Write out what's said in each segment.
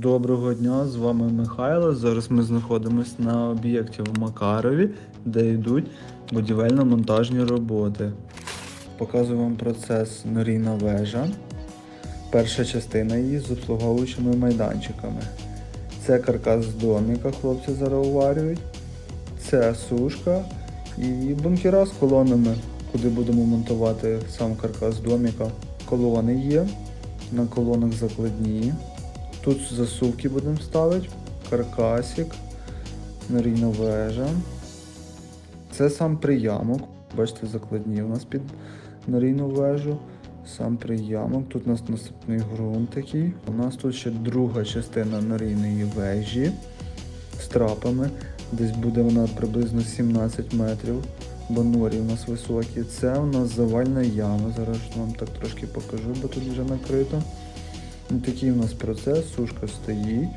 Доброго дня, з вами Михайло. Зараз ми знаходимося на об'єкті в Макарові, де йдуть будівельно-монтажні роботи. Показую вам процес Норійна вежа. Перша частина її з обслуговуючими майданчиками. Це каркас доміка, хлопці зараз уварюють. Це сушка і бункера з колонами, куди будемо монтувати сам каркас доміка. Колони є, на колонах закладні. Тут засувки будемо ставити, каркасик, норійна вежа. Це сам приямок. Бачите, закладні у нас під норійну вежу. Сам приямок. Тут у нас насипний ґрунт такий. У нас тут ще друга частина норійної вежі з трапами. Десь буде вона приблизно 17 метрів, бо норі у нас високі. Це у нас завальна яма. Зараз вам так трошки покажу, бо тут вже накрито. Ну, Такий у нас процес, сушка стоїть.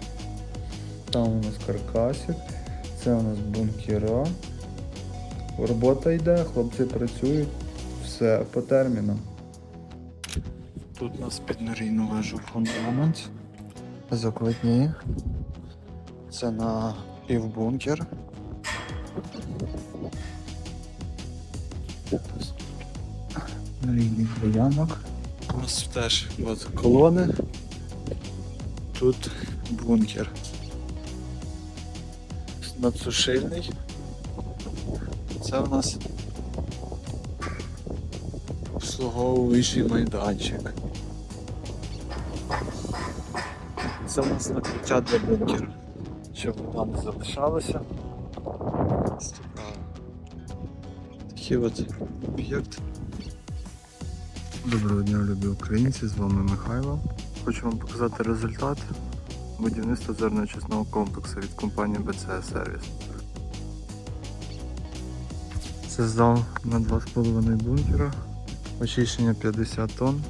Там у нас каркасик, це у нас бункера. Робота йде, хлопці працюють, все по термінам. Тут у нас під норійну вежу фундамент. Закладні. Це на півбункер. Норійний приямок. У нас теж от колони. Тут бункер. Надсушильний. Це у нас обслуговуючий майданчик. Це у нас накриття для бункеру. Щоб вода не залишалася. Такий от об'єкт. Доброго дня, любі українці, з вами Михайло. Хочу вам показати результат будівництва зерно-очисного комплексу від компанії BCS Service. Це зал на 2,5 бункера, очищення 50 тонн.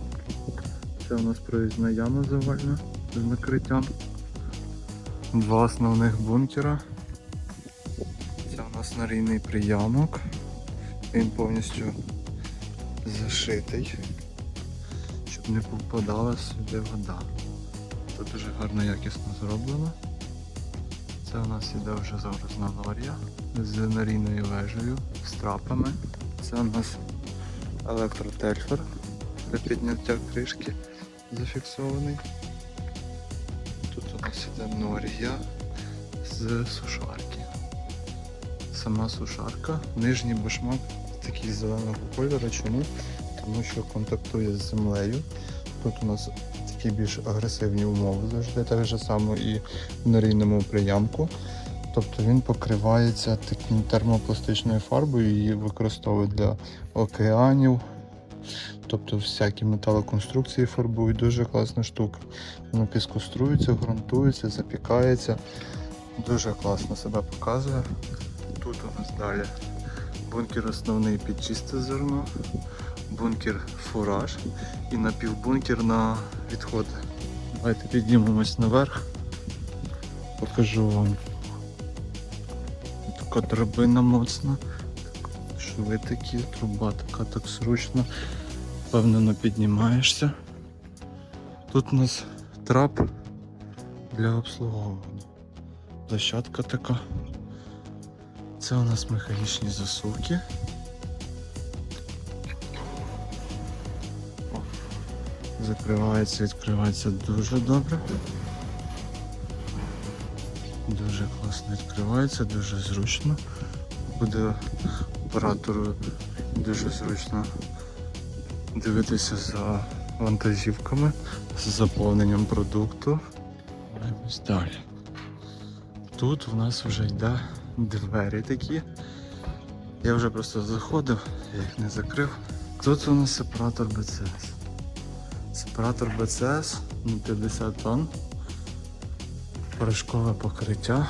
Це у нас проїзна яма завальна з накриттям. Два основних бункера. Це у нас нарійний приямок. Він повністю зашитий не попадала сюди вода. Тут дуже гарно якісно зроблено. Це у нас іде вже загрузна норія з нарійною вежею, з трапами. Це у нас електротельфер для підняття кришки зафіксований. Тут у нас іде норія з сушарки. Сама сушарка, нижній башмак такий зеленого кольору. Чому? Тому що контактує з землею. Тут у нас такі більш агресивні умови завжди, так же само і в норійному приямку. Тобто він покривається таким термопластичною фарбою, її використовують для океанів. Тобто всякі металоконструкції фарбують, дуже класна штука. Воно піскострується, ґрунтується, запікається. Дуже класно себе показує. Тут у нас далі бункер основний під чисте зерно бункер фураж і напівбункер на відходи. Давайте піднімемось наверх. Покажу вам. Така драбина моцна. Шви такі, труба така так зручно. Впевнено піднімаєшся. Тут у нас трап для обслуговування. Площадка така. Це у нас механічні засувки. Закривається, відкривається дуже добре. Дуже класно відкривається, дуже зручно. Буде оператору дуже зручно дивитися за вантажівками, з заповненням продукту. Ось далі. Тут в нас вже йде двері такі. Я вже просто заходив, я їх не закрив. Тут у нас сепаратор BCS. BCS на 50 тонн. Порошкове покриття.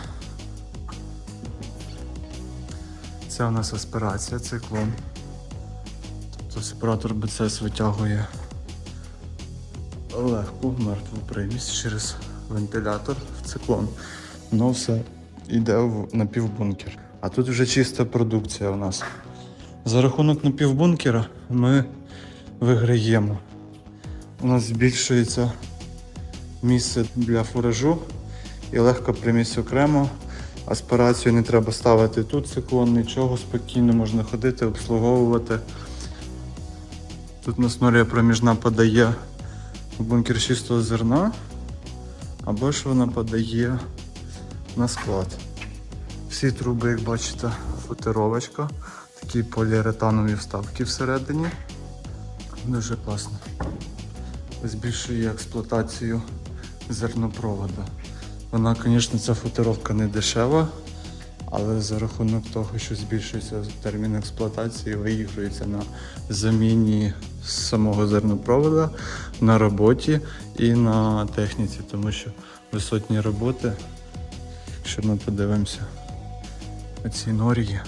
Це у нас аспірація, циклон. Тобто сепаратор BCS витягує легку мертву примість через вентилятор в циклон. Воно все йде в напівбункер. А тут вже чиста продукція у нас. За рахунок напівбункера ми виграємо у нас збільшується місце для фуражу і легка примість окремо. Аспірацію не треба ставити тут циклон, нічого, спокійно можна ходити, обслуговувати. Тут у нас норія проміжна подає в бункер чистого зерна, або ж вона подає на склад. Всі труби, як бачите, футировочка, такі поліуретанові вставки всередині. Дуже класно. Збільшує експлуатацію зернопроводу. Вона, звісно, ця футировка не дешева, але за рахунок того, що збільшується термін експлуатації, виігрується на заміні самого зернопроводу на роботі і на техніці, тому що висотні роботи, якщо ми подивимося оці норії,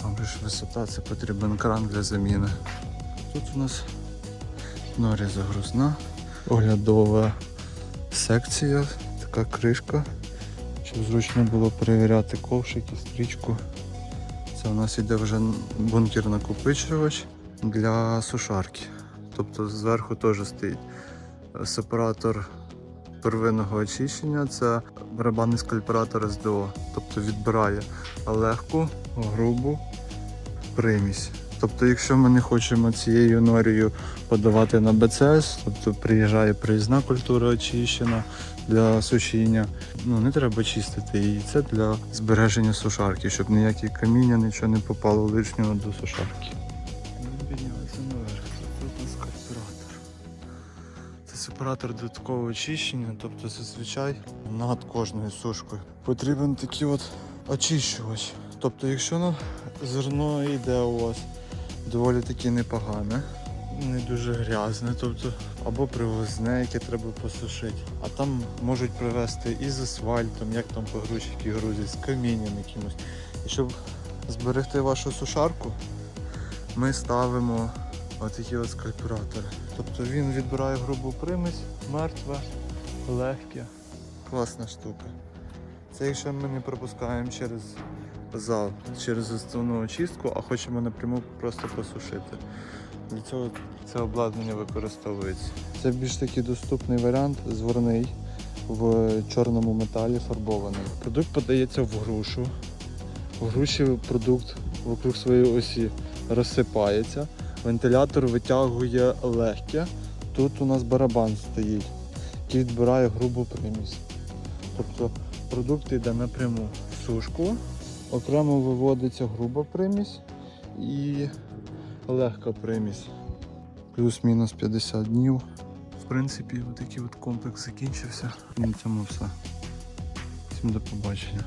там ж висота, це потрібен кран для заміни. Тут у нас норі загрузна, оглядова секція, така кришка, щоб зручно було перевіряти ковшики, стрічку. Це у нас іде вже бункер накопичувач для сушарки. Тобто зверху теж стоїть сепаратор первинного очищення, це барабанний скальпаратор СДО. Тобто відбирає легку, грубу примісь. Тобто, якщо ми не хочемо цією норією подавати на БЦС, тобто приїжджає приїзна культура очищена для сушіння, ну не треба чистити її. Це для збереження сушарки, щоб ніякі каміння, нічого не попало лишнього до сушарки. Ми піднялися наверх, це сепаратор додаткового очищення, тобто зазвичай над кожною сушкою потрібен такий от очищувач. Тобто, якщо зерно йде у вас доволі таки непогане, не дуже грязне, тобто або привозне, яке треба посушити. А там можуть привезти і з асфальтом, як там погрузчики грузять, з камінням якимось. І щоб зберегти вашу сушарку, ми ставимо отакі от скальпуратори. Тобто він відбирає грубу примесь, мертве, легке. Класна штука. Це якщо ми не пропускаємо через зал, через основну очистку, а хочемо напряму просто посушити. Для цього це обладнання використовується. Це більш такий доступний варіант, зворний в чорному металі фарбований. Продукт подається в грушу. В груші продукт вокруг своєї осі розсипається. Вентилятор витягує легке. Тут у нас барабан стоїть, який відбирає грубу примість. Тобто продукт йде напряму в сушку, окремо виводиться груба примісь і легка примісь. Плюс-мінус 50 днів. В принципі, отакий от комплекс закінчився. На цьому все. Всім до побачення.